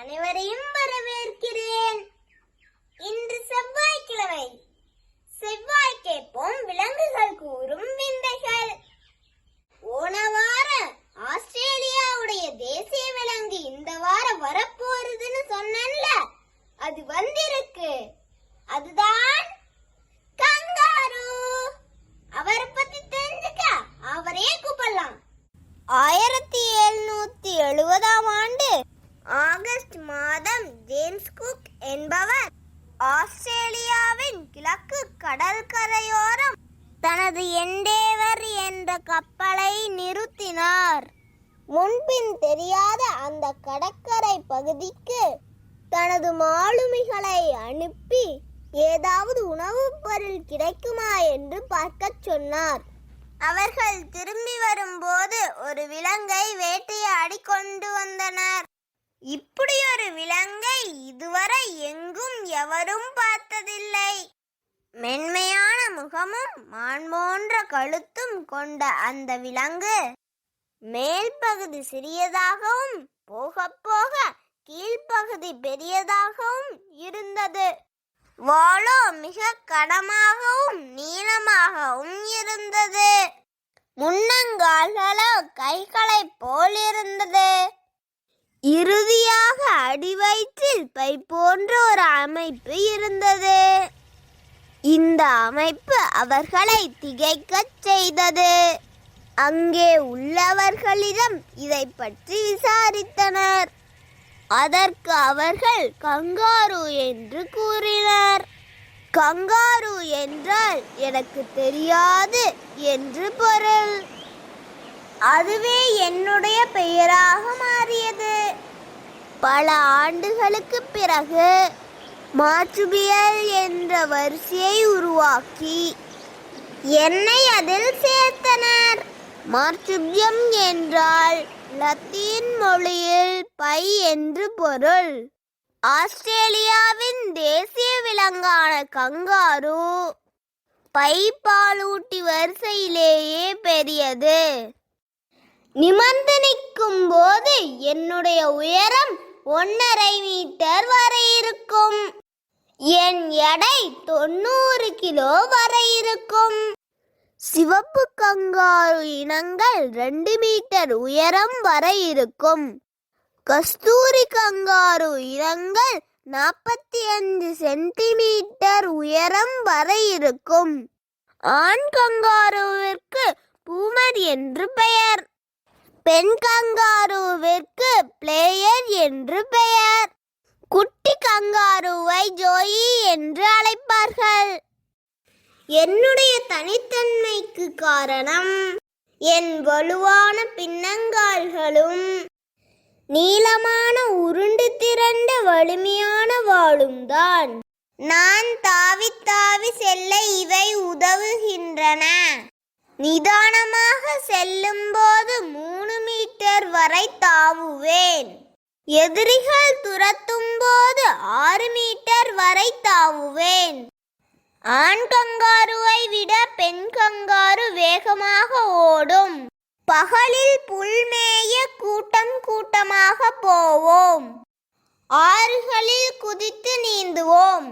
அனைவரையும் ஆஸ்திரேலியாவின் கிழக்கு கடற்கரையோரம் தனது எண்டேவர் என்ற கப்பலை நிறுத்தினார். முன்பின் தெரியாத அந்த கடற்கரை பகுதிக்கு தனது மாலுமிகளை அனுப்பி ஏதாவது உணவுப் பொருள் கிடைக்குமா என்று பார்க்கச் சொன்னார். அவர்கள் திரும்பி வரும்போது ஒரு விலங்கை வேட்டையாடி கொண்டு வந்தனர். இப்படி ஒரு விலங்கை இதுவரை எங்கும் எவரும் பார்த்ததில்லை. மென்மையான முகமும் மான் போன்ற கழுத்தும் கொண்ட அந்த விலங்கு மேல் பகுதி சிறியதாகவும் போக போக கீழ்ப்பகுதி பெரியதாகவும் இருந்தது. வாலோ மிக கனமாகவும் நீளமாகவும் இருந்தது. முன்னங்கால்களோ கைகளைப் போல் இருந்தது இறுதியாக அடிவயிற்றில் பை போன்ற ஒரு அமைப்பு இருந்தது. இந்த அமைப்பு அவர்களை திகைக்கச் செய்தது. அங்கே உள்ளவர்களிடம் இதை பற்றி விசாரித்தனர். அதற்கு அவர்கள் கங்காரு என்று கூறினர். கங்காரு என்றால் எனக்கு தெரியாது என்று பொருள். அதுவே என்னுடைய பெயராக மாறியது. பல ஆண்டுகளுக்கு பிறகு மாற்றுபியல் என்ற வரிசையை உருவாக்கி என்னை அதில் சேர்த்தனர். மார்ச்சுபியம் என்றால் லத்தீன் மொழியில் பை என்று பொருள். ஆஸ்திரேலியாவின் தேசிய விலங்கான கங்காரு பை பாலூட்டி வரிசையிலேயே பெரியது. நிமிர்ந்து நிற்கும் போது என்னுடைய உயரம் ஒன்றரை மீட்டர் வரை இருக்கும். என் எடை தொண்ணூறு கிலோ வரை இருக்கும். சிவப்பு கங்காரு இனங்கள் ரெண்டு மீட்டர் உயரம் வரை இருக்கும். கஸ்தூரி கங்காரு இனங்கள் நாற்பத்தி அஞ்சு சென்டிமீட்டர் உயரம் வரை இருக்கும். ஆண் கங்காருவிற்கு பூமர் என்று பெயர். பெண் கங்காருவிற்கு பிளேயர் என்று பெயர். குட்டி கங்காருவை ஜோயி என்று அழைப்பார்கள். என்னுடைய தனித்தன்மைக்கு காரணம் என் வலுவான பின்னங்கால்களும் நீளமான உருண்டு திரண்ட வலிமையான வாளும் தான் நான் தாவி தாவி செல்ல இவை உதவுகின்றன. நிதானமாக செல்லும்போது மூணு மீட்டர் வரை தாவுவேன். எதிரிகள் துரத்தும் போது ஆறு மீட்டர் வரை தாவுவேன். ஆண் கங்காருவை விட பெண் கங்காரு வேகமாக ஓடும். பகலில் புல்மேய கூட்டம் கூட்டமாக போவோம். ஆறுகளில் குதித்து நீந்துவோம்.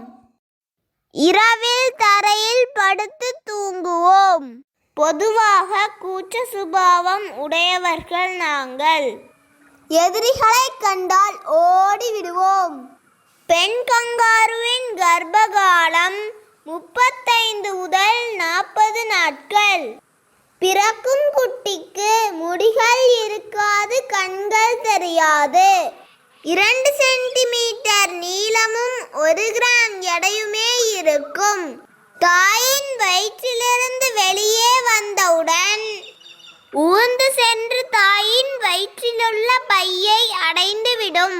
இரவில் தரையில் படுத்து தூங்குவோம். பொதுவாக கூச்ச சுபாவம் உடையவர்கள் நாங்கள். எதிரிகளை கண்டால் ஓடி விடுவோம் பெண் கங்காருவின் கர்ப்பகாலம் முப்பத்தைந்து முதல் நாற்பது நாட்கள். பிறக்கும் குட்டிக்கு முடிகள் இருக்காது கண்கள் தெரியாது. இரண்டு சென்டிமீட்டர் நீளமும் ஒரு கிராம் எடையுமே இருக்கும். தாயின் வயிற்றிலிருந்து வெளியே வந்தவுடன் ஊர்ந்து சென்று தாயின் வயிற்றிலுள்ள பையை அடைந்துவிடும்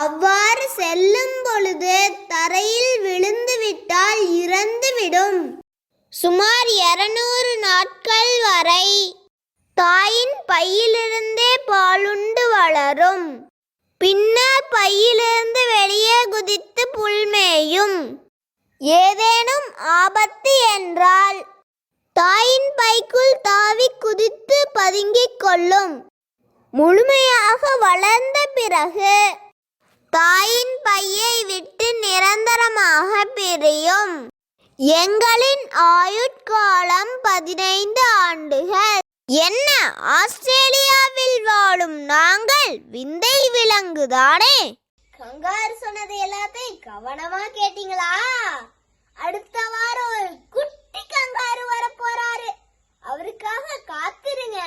அவ்வாறு செல்லும் பொழுது தரையில் விழுந்துவிட்டால் இறந்துவிடும் சுமார் இருநூறு நாட்கள் வரை தாயின் பையிலிருந்தே பாலுண்டு வளரும். பின்னர் பையிலிருந்து வெளியே குதித்து புல்மேயும் ஏதேனும் ஆபத்து என்றால் தாயின் பைக்குள் தாவி குதித்து பதுங்கிக் கொள்ளும். முழுமையாக வளர்ந்த பிறகு தாயின் பையை விட்டு நிரந்தரமாக பிரியும். எங்களின் ஆயுட்காலம் பதினைந்து ஆண்டுகள். என்ன? ஆஸ்திரேலியாவில் வாழும் நாங்கள் விந்தை விலங்குதானே? கங்காரு சொன்னது எல்லாத்தையும் கவனமா கேட்டீங்களா? அடுத்த வாரம் ஒரு குட்டி கங்காரு வர போறாரு அவருக்காக காத்திருங்க.